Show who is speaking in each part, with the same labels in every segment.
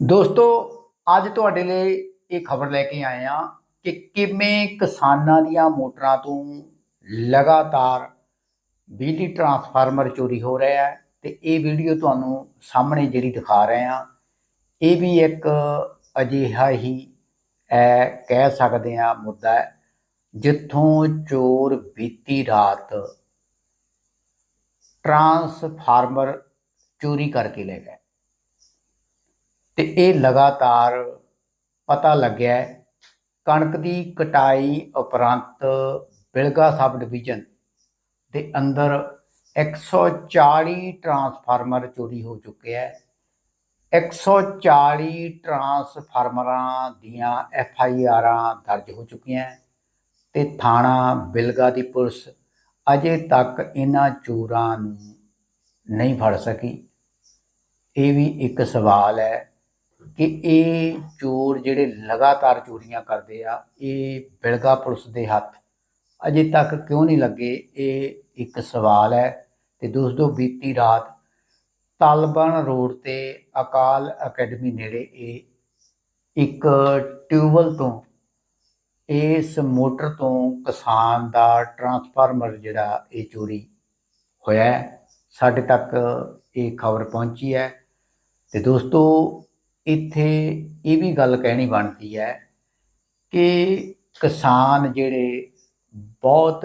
Speaker 1: ਦੋਸਤੋ, ਅੱਜ ਤੁਹਾਡੇ ਲਈ ਇਹ ਖਬਰ ਲੈ ਕੇ ਆਏ ਆ ਕਿ ਕਿਵੇਂ ਕਿਸਾਨਾਂ ਦੀਆਂ ਮੋਟਰਾਂ ਤੋਂ ਲਗਾਤਾਰ ਬਿਜਲੀ ਟਰਾਂਸਫਾਰਮਰ ਚੋਰੀ ਹੋ ਰਿਹਾ ਹੈ ਤੇ ਇਹ ਵੀਡੀਓ ਤੁਹਾਨੂੰ ਸਾਹਮਣੇ ਜਿਹੜੀ ਦਿਖਾ ਰਹੇ ਆ ਇਹ ਵੀ ਇੱਕ ਅਜਿਹਾ ਹੀ ਹੈ ਕਹਿ ਸਕਦੇ ਆ ਮੁੱਦਾ ਹੈ, ਜਿੱਥੋਂ ਚੋਰ ਬੀਤੀ ਰਾਤ ਟਰਾਂਸਫਾਰਮਰ ਚੋਰੀ ਕਰਕੇ ਲੈ ਗਏ। ਤੇ ਇਹ ਲਗਾਤਾਰ ਪਤਾ ਲੱਗਿਆ ਕਣਕ ਦੀ ਕਟਾਈ ਉਪਰੰਤ ਬਿਲਗਾ ਸਬ ਡਿਵੀਜ਼ਨ ਦੇ ਅੰਦਰ 140 ਟਰਾਂਸਫਾਰਮਰ ਚੋਰੀ ਹੋ ਚੁੱਕੇ ਹੈ। 140 ਟਰਾਂਸਫਾਰਮਰਾਂ ਦੀਆਂ ਐਫ ਆਈ ਆਰਾਂ ਦਰਜ ਹੋ ਚੁੱਕੀਆਂ ਹੈ ਤੇ ਥਾਣਾ ਬਿਲਗਾ ਦੀ ਪੁਲਿਸ ਅਜੇ ਤੱਕ ਇਹਨਾਂ ਚੋਰਾਂ ਨੂੰ ਨਹੀਂ ਫੜ ਸਕੀ। ਇਹ ਵੀ ਇੱਕ ਸਵਾਲ ਹੈ ਕਿ ਇਹ ਚੋਰ ਜਿਹੜੇ ਲਗਾਤਾਰ ਚੋਰੀਆਂ ਕਰਦੇ ਆ, ਇਹ ਬਿਲਗਾ ਪੁਲਿਸ ਦੇ ਹੱਥ। ਅਜੇ ਤੱਕ ਕਿਉਂ ਨਹੀਂ ਲੱਗੇ? ਇਹ ਇੱਕ ਸਵਾਲ ਹੈ ਤੇ ਦੋਸਤੋ, ਬੀਤੀ ਰਾਤ ਤਾਲਬਨ ਰੋਡ ਤੇ ਅਕਾਲ ਅਕੈਡਮੀ ਨੇੜੇ ਇਹ ਇੱਕ ਟਿਊਬਲ ਤੋਂ, ਇਸ ਮੋਟਰ ਤੋਂ ਕਿਸਾਨ ਦਾ ਟਰਾਂਸਫਾਰਮਰ ਜਿਹੜਾ ਇਹ ਚੋਰੀ ਹੋਇਆ ਸਾਡੇ ਤੱਕ ਇਹ ਖਬਰ ਪਹੁੰਚੀ ਹੈ ਤੇ ਦੋਸਤੋ ਇੱਥੇ ਇਹ ਵੀ ਗੱਲ ਕਹਿਣੀ ਬਣਦੀ ਹੈ ਕਿ ਕਿਸਾਨ ਜਿਹੜੇ ਬਹੁਤ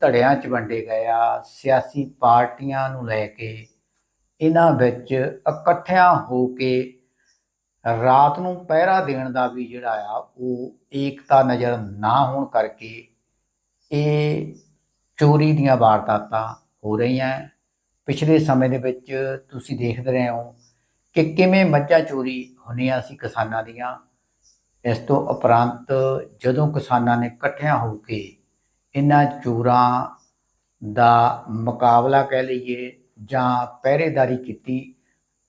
Speaker 1: ਧੜਿਆਂ 'ਚ ਵੰਡੇ ਗਏ ਆ, ਸਿਆਸੀ ਪਾਰਟੀਆਂ ਨੂੰ ਲੈ ਕੇ, ਇਹਨਾਂ ਵਿੱਚ ਇਕੱਠਿਆਂ ਹੋ ਕੇ ਰਾਤ ਨੂੰ ਪਹਿਰਾ ਦੇਣ ਦਾ ਵੀ ਜਿਹੜਾ ਆ, ਉਹ ਏਕਤਾ ਨਜ਼ਰ ਨਾ ਹੋਣ ਕਰਕੇ ਇਹ ਚੋਰੀ ਦੀਆਂ ਵਾਰਦਾਤਾਂ ਹੋ ਰਹੀਆਂ। ਪਿਛਲੇ ਸਮੇਂ ਦੇ ਵਿੱਚ ਤੁਸੀਂ ਦੇਖਦੇ ਰਹੇ ਹੋ ਕਿ ਕਿਵੇਂ ਮੱਝਾਂ ਚੋਰੀ ਹੁੰਦੀਆਂ ਸੀ ਕਿਸਾਨਾਂ ਦੀਆਂ, ਇਸ ਤੋਂ ਉਪਰੰਤ ਜਦੋਂ ਕਿਸਾਨਾਂ ਨੇ ਇਕੱਠਿਆਂ ਹੋ ਕੇ ਇਹਨਾਂ ਚੋਰਾਂ ਦਾ ਮੁਕਾਬਲਾ ਕਹਿ ਲਈਏ ਜਾਂ ਪਹਿਰੇਦਾਰੀ ਕੀਤੀ,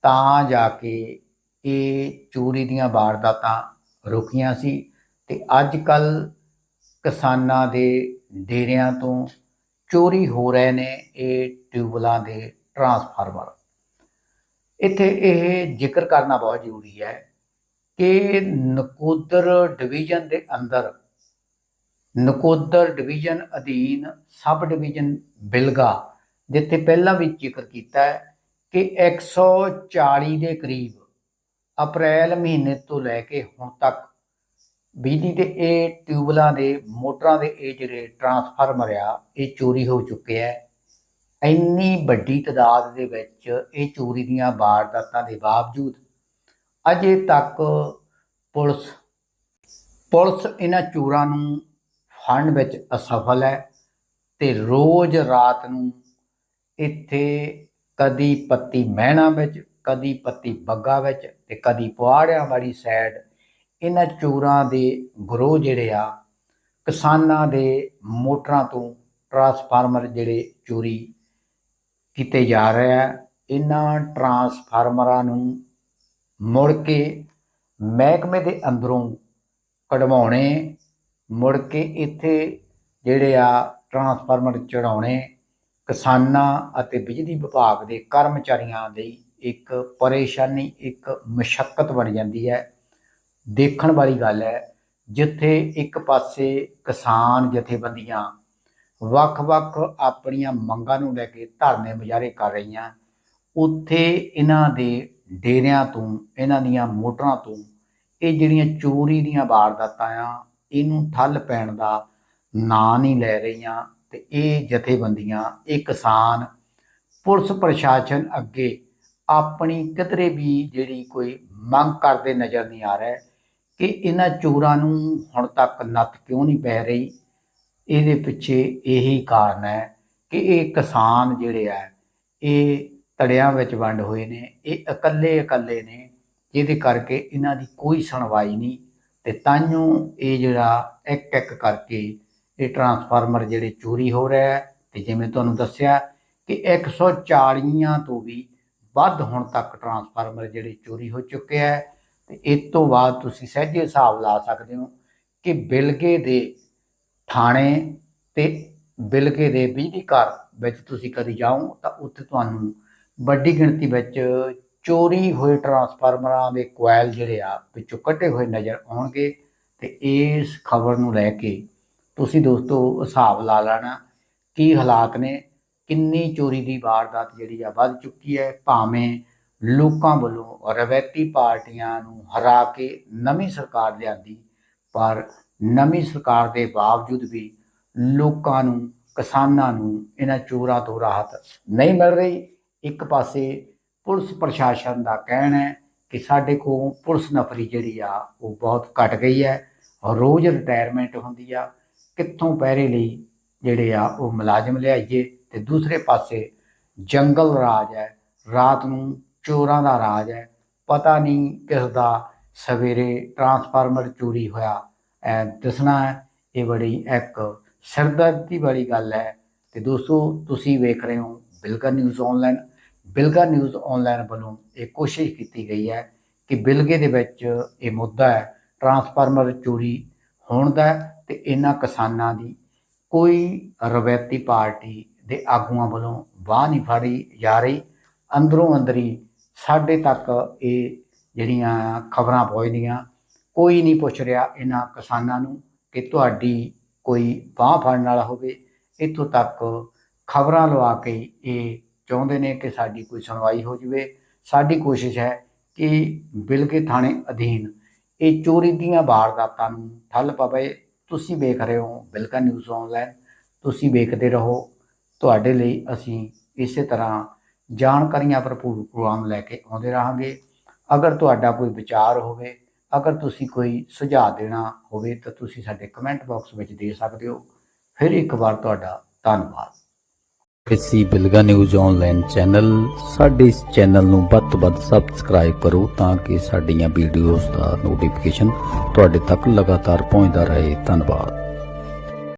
Speaker 1: ਤਾਂ ਜਾ ਕੇ ਇਹ ਚੋਰੀ ਦੀਆਂ ਵਾਰਦਾਤਾਂ ਰੁਕੀਆਂ ਸੀ ਤੇ ਅੱਜ ਕੱਲ ਕਿਸਾਨਾਂ ਦੇ ਡੇਰਿਆਂ ਤੋਂ ਚੋਰੀ ਹੋ ਰਹੇ ਨੇ ਇਹ ਟਿਊਬਲਾਂ ਦੇ ਟਰਾਂਸਫਾਰਮਰ। ਇੱਥੇ ਇਹ ਜ਼ਿਕਰ ਕਰਨਾ ਬਹੁਤ ਜ਼ਰੂਰੀ ਹੈ ਕਿ ਨਕੋਦਰ ਡਿਵੀਜ਼ਨ ਦੇ ਅੰਦਰ, ਨਕੋਦਰ ਡਿਵੀਜ਼ਨ ਅਧੀਨ ਸਬ ਡਿਵੀਜ਼ਨ ਬਿਲਗਾ, ਜਿੱਥੇ ਪਹਿਲਾਂ ਵੀ ਜ਼ਿਕਰ ਕੀਤਾ ਹੈ ਕਿ 140 ਦੇ ਕਰੀਬ ਅਪ੍ਰੈਲ ਮਹੀਨੇ ਤੋਂ ਲੈ ਕੇ ਹੁਣ ਤੱਕ ਬਿਜਲੀ ਦੇ ਇਹ ਟਿਊਬਲਾਂ ਦੇ, ਮੋਟਰਾਂ ਦੇ ਇਹ ਜਿਹੜੇ ਟਰਾਂਸਫਾਰਮਰ ਆ, ਇਹ ਚੋਰੀ ਹੋ ਚੁੱਕੇ ਆ ਇੰਨੀ ਵੱਡੀ ਤਦਾਦ ਦੇ ਵਿੱਚ ਇਹ ਚੋਰੀ ਦੀਆਂ ਵਾਰਦਾਤਾਂ ਦੇ ਬਾਵਜੂਦ ਅਜੇ ਤੱਕ ਪੁਲਿਸ ਪੁਲਿਸ ਇਹਨਾਂ ਚੋਰਾਂ ਨੂੰ ਫੜਨ ਵਿੱਚ ਅਸਫਲ ਹੈ ਤੇ ਰੋਜ਼ ਰਾਤ ਨੂੰ ਇੱਥੇ ਕਦੀ ਪੱਤੀ ਮਹਿਣਾ ਵਿੱਚ, ਕਦੀ ਪੱਤੀ ਬੱਗਾ ਵਿੱਚ ਤੇ ਕਦੀ ਪੁਆੜਿਆਂ ਵਾਲੀ ਸਾਈਡ ਇਹਨਾਂ ਚੋਰਾਂ ਦੇ ਗਰੋਹ ਜਿਹੜੇ ਆ, ਕਿਸਾਨਾਂ ਦੇ ਮੋਟਰਾਂ ਤੋਂ ਟਰਾਂਸਫਾਰਮਰ ਜਿਹੜੇ ਚੋਰੀ ਕੀਤੇ ਜਾ ਰਹੇ ਆ। ਇਹਨਾਂ ਟਰਾਂਸਫਾਰਮਰਾਂ ਨੂੰ ਮੁੜ ਕੇ ਮਹਿਕਮੇ ਦੇ ਅੰਦਰੋਂ ਕਢਵਾਉਣੇ, ਮੁੜ ਕੇ ਇੱਥੇ ਜਿਹੜੇ ਆ ਟਰਾਂਸਫਾਰਮਰ ਚੜਾਉਣੇ ਕਿਸਾਨਾਂ ਅਤੇ ਬਿਜਲੀ ਵਿਭਾਗ ਦੇ ਕਰਮਚਾਰੀਆਂ ਲਈ ਇੱਕ ਪਰੇਸ਼ਾਨੀ, ਇੱਕ ਮੁਸ਼ਕਲ ਬਣ ਜਾਂਦੀ ਹੈ। ਦੇਖਣ ਵਾਲੀ ਗੱਲ ਹੈ, ਜਿੱਥੇ ਇੱਕ ਪਾਸੇ ਕਿਸਾਨ ਜਥੇਬੰਦੀਆਂ ਵੱਖ-ਵੱਖ ਆਪਣੀਆਂ ਮੰਗਾਂ ਨੂੰ ਲੈ ਕੇ ਧਰਨੇ ਮੁਜ਼ਾਹਰੇ ਕਰ ਰਹੀਆਂ। ਉੱਥੇ ਇਹਨਾਂ ਦੇ ਡੇਰਿਆਂ ਤੋਂ, ਇਹਨਾਂ ਦੀਆਂ ਮੋਟਰਾਂ ਤੋਂ, ਇਹ ਜਿਹੜੀਆਂ ਚੋਰੀ ਦੀਆਂ ਵਾਰਦਾਤਾਂ ਆ, ਇਹਨੂੰ ਠੱਲ ਪੈਣ ਦਾ ਨਾਂ ਨਹੀਂ ਲੈ ਰਹੀਆਂ ਤੇ ਇਹ ਜਥੇਬੰਦੀਆਂ, ਇਹ ਕਿਸਾਨ, ਪੁਲਿਸ ਪ੍ਰਸ਼ਾਸਨ ਅੱਗੇ ਆਪਣੀ ਕਿਧਰੇ ਵੀ ਜਿਹੜੀ ਕੋਈ ਮੰਗ ਕਰਦੇ ਨਜ਼ਰ ਨਹੀਂ ਆ ਰਿਹਾ ਕਿ ਇਹਨਾਂ ਚੋਰਾਂ ਨੂੰ ਹੁਣ ਤੱਕ ਨੱਥ ਕਿਉਂ ਨਹੀਂ ਪੈ ਰਹੀ? ਇਹਦੇ ਪਿੱਛੇ ਇਹੀ ਕਾਰਨ ਹੈ ਕਿ ਇਹ ਕਿਸਾਨ ਜਿਹੜੇ ਆ, ਇਹ ਧੜਿਆਂ ਵਿੱਚ ਵੰਡ ਹੋਏ ਨੇ, ਇਹ ਇਕੱਲੇ ਇਕੱਲੇ ਨੇ, ਜਿਹਦੇ ਕਰਕੇ ਇਹਨਾਂ ਦੀ ਕੋਈ ਸੁਣਵਾਈ ਨਹੀਂ ਤੇ ਤਾਂਯੋਂ ਇਹ ਜਿਹੜਾ ਇੱਕ ਇੱਕ ਕਰਕੇ ਇਹ ਟਰਾਂਸਫਾਰਮਰ ਜਿਹੜੇ ਚੋਰੀ ਹੋ ਰਿਹਾ ਹੈ ਤੇ ਜਿਵੇਂ ਤੁਹਾਨੂੰ ਦੱਸਿਆ ਕਿ 140 ਤੋਂ ਵੀ ਵੱਧ ਹੁਣ ਤੱਕ ਟਰਾਂਸਫਾਰਮਰ ਜਿਹੜੇ ਚੋਰੀ ਹੋ ਚੁੱਕੇ ਹੈ ਤੇ ਇਸ ਤੋਂ ਬਾਅਦ ਤੁਸੀਂ ਸਹਿਜੇ ਹਿਸਾਬ ਲਾ ਸਕਦੇ ਹੋ ਕਿ ਬਿਲਗੇ ਦੇ ਥਾਣੇ ਤੇ ਬਿਲਕੇ ਦੇ ਬਿਜਲੀ ਘਰ ਵਿੱਚ ਤੁਸੀਂ ਕਦੀ ਜਾਓ ਤਾਂ ਉੱਥੇ ਤੁਹਾਨੂੰ ਵੱਡੀ ਗਿਣਤੀ ਵਿੱਚ ਚੋਰੀ ਹੋਏ ਟਰਾਂਸਫਾਰਮਰਾਂ ਦੇ ਕੋਇਲ ਜਿਹੜੇ ਆ ਵਿੱਚੋਂ ਕੱਟੇ ਹੋਏ ਨਜ਼ਰ ਆਉਣਗੇ ਤੇ ਇਸ ਖਬਰ ਨੂੰ ਲੈ ਕੇ ਤੁਸੀਂ ਦੋਸਤੋ ਹਿਸਾਬ ਲਾ ਲੈਣਾ ਕੀ ਹਾਲਾਤ ਨੇ, ਕਿੰਨੀ ਚੋਰੀ ਦੀ ਵਾਰਦਾਤ ਜਿਹੜੀ ਆ ਵੱਧ ਚੁੱਕੀ ਹੈ, ਭਾਵੇਂ ਲੋਕਾਂ ਵੱਲੋਂ ਰਵੈਤੀ ਪਾਰਟੀਆਂ ਨੂੰ ਹਰਾ ਕੇ ਨਵੀਂ ਸਰਕਾਰ ਲਿਆਂਦੀ, ਪਰ ਨਵੀਂ ਸਰਕਾਰ ਦੇ ਬਾਵਜੂਦ ਵੀ ਲੋਕਾਂ ਨੂੰ, ਕਿਸਾਨਾਂ ਨੂੰ ਇਹਨਾਂ ਚੋਰਾਂ ਤੋਂ ਰਾਹਤ ਨਹੀਂ ਮਿਲ ਰਹੀ। ਇੱਕ ਪਾਸੇ ਪੁਲਿਸ ਪ੍ਰਸ਼ਾਸਨ ਦਾ ਕਹਿਣਾ ਹੈ ਕਿ ਸਾਡੇ ਕੋਲ ਪੁਲਿਸ ਨਫਰੀ ਜਿਹੜੀ ਆ, ਉਹ ਬਹੁਤ ਘਟ ਗਈ ਹੈ। ਰੋਜ਼ ਰਿਟਾਇਰਮੈਂਟ ਹੁੰਦੀ ਆ। ਕਿੱਥੋਂ ਪਹਿਰੇ ਲਈ ਜਿਹੜੇ ਆ, ਉਹ ਮੁਲਾਜ਼ਮ ਲਿਆਈਏ। ਤੇ ਦੂਸਰੇ ਪਾਸੇ ਜੰਗਲ ਰਾਜ ਹੈ। ਰਾਤ ਨੂੰ ਚੋਰਾਂ ਦਾ ਰਾਜ ਹੈ। ਪਤਾ ਨਹੀਂ ਕਿਸ ਦਾ ਸਵੇਰੇ ਟਰਾਂਸਫਾਰਮਰ ਚੋਰੀ ਹੋਇਆ। ਦੱਸਣਾ ਇਹ ਬੜੀ ਇੱਕ ਸਿਰਦਰਦੀ ਵਾਲੀ ਗੱਲ ਹੈ। ਤੇ ਦੋਸਤੋ, ਤੁਸੀਂ ਵੇਖ ਰਹੇ ਹੋ Bilga news online Bilga news online ਵੱਲੋਂ ਇਹ ਕੋਸ਼ਿਸ਼ ਕੀਤੀ ਗਈ ਹੈ ਕਿ ਬਿਲਗੇ ਦੇ ਵਿੱਚ ਇਹ ਮੁੱਦਾ ਹੈ, ਟਰਾਂਸਫਾਰਮਰ ਚੋਰੀ ਹੋਣ ਦਾ ਹੈ ਤੇ ਇਹਨਾਂ ਕਿਸਾਨਾਂ ਦੀ ਕੋਈ ਰਵੈਤੀ ਪਾਰਟੀ ਦੇ ਆਗੂਆਂ ਵੱਲੋਂ ਬਾਹ ਨਹੀਂ ਫੜੀ ਜਾ ਰਹੀ। ਅੰਦਰੋਂ ਅੰਦਰੀ ਸਾਡੇ ਤੱਕ ਇਹ ਜਿਹੜੀਆਂ ਖਬਰਾਂ ਪਹੁੰਚਦੀਆਂ ਕੋਈ ਨਹੀਂ ਪੁੱਛ ਰਿਹਾ ਇਹਨਾਂ ਕਿਸਾਨਾਂ ਨੂੰ ਕਿ ਤੁਹਾਡੀ ਕੋਈ ਬਾਹ ਫੜਨ ਵਾਲਾ ਹੋਵੇ। ਇੱਥੋਂ ਤੱਕ ਖਬਰਾਂ ਲਵਾ ਕੇ ਇਹ ਚਾਹੁੰਦੇ ਨੇ ਕਿ ਸਾਡੀ ਕੋਈ ਸੁਣਵਾਈ ਹੋ ਜਾਵੇ। ਸਾਡੀ ਕੋਸ਼ਿਸ਼ ਹੈ ਕਿ ਬਿਲਕੇ ਥਾਣੇ ਅਧੀਨ ਇਹ ਚੋਰੀ ਦੀਆਂ ਵਾਰਦਾਤਾਂ ਨੂੰ ਠੱਲ ਪਵੇ। ਤੁਸੀਂ ਵੇਖ ਰਹੇ ਹੋ ਬਿਲਕਾ ਨਿਊਜ਼ ਆਨਲਾਈਨ ਤੁਸੀਂ ਵੇਖਦੇ ਰਹੋ। ਤੁਹਾਡੇ ਲਈ ਅਸੀਂ ਇਸੇ ਤਰ੍ਹਾਂ ਜਾਣਕਾਰੀਆਂ ਭਰਪੂਰ ਪ੍ਰੋਗਰਾਮ ਲੈ ਕੇ ਆਉਂਦੇ ਰਹਾਂਗੇ। ਅਗਰ ਤੁਹਾਡਾ ਕੋਈ ਵਿਚਾਰ ਹੋਵੇ ਅਗਰ ਤੁਸੀਂ ਕੋਈ ਸੁਝਾਅ ਦੇਣਾ ਹੋਵੇ ਤਾਂ ਤੁਸੀਂ ਸਾਡੇ ਕਮੈਂਟ ਬਾਕਸ ਵਿੱਚ ਦੇ ਸਕਦੇ ਹੋ। ਫਿਰ ਇੱਕ ਵਾਰ ਤੁਹਾਡਾ ਧੰਨਵਾਦ।
Speaker 2: ਇਸੀ ਬਿਲਗਾ ਨਿਊਜ਼ ਆਨਲਾਈਨ ਚੈਨਲ, ਸਾਡੇ ਇਸ ਚੈਨਲ ਨੂੰ ਵੱਧ ਤੋਂ ਵੱਧ ਸਬਸਕ੍ਰਾਈਬ ਕਰੋ ਤਾਂ ਕਿ ਸਾਡੀਆਂ ਵੀਡੀਓਜ਼ ਦਾ ਨੋਟੀਫਿਕੇਸ਼ਨ ਤੁਹਾਡੇ ਤੱਕ ਲਗਾਤਾਰ ਪਹੁੰਚਦਾ ਰਹੇ। ਧੰਨਵਾਦ।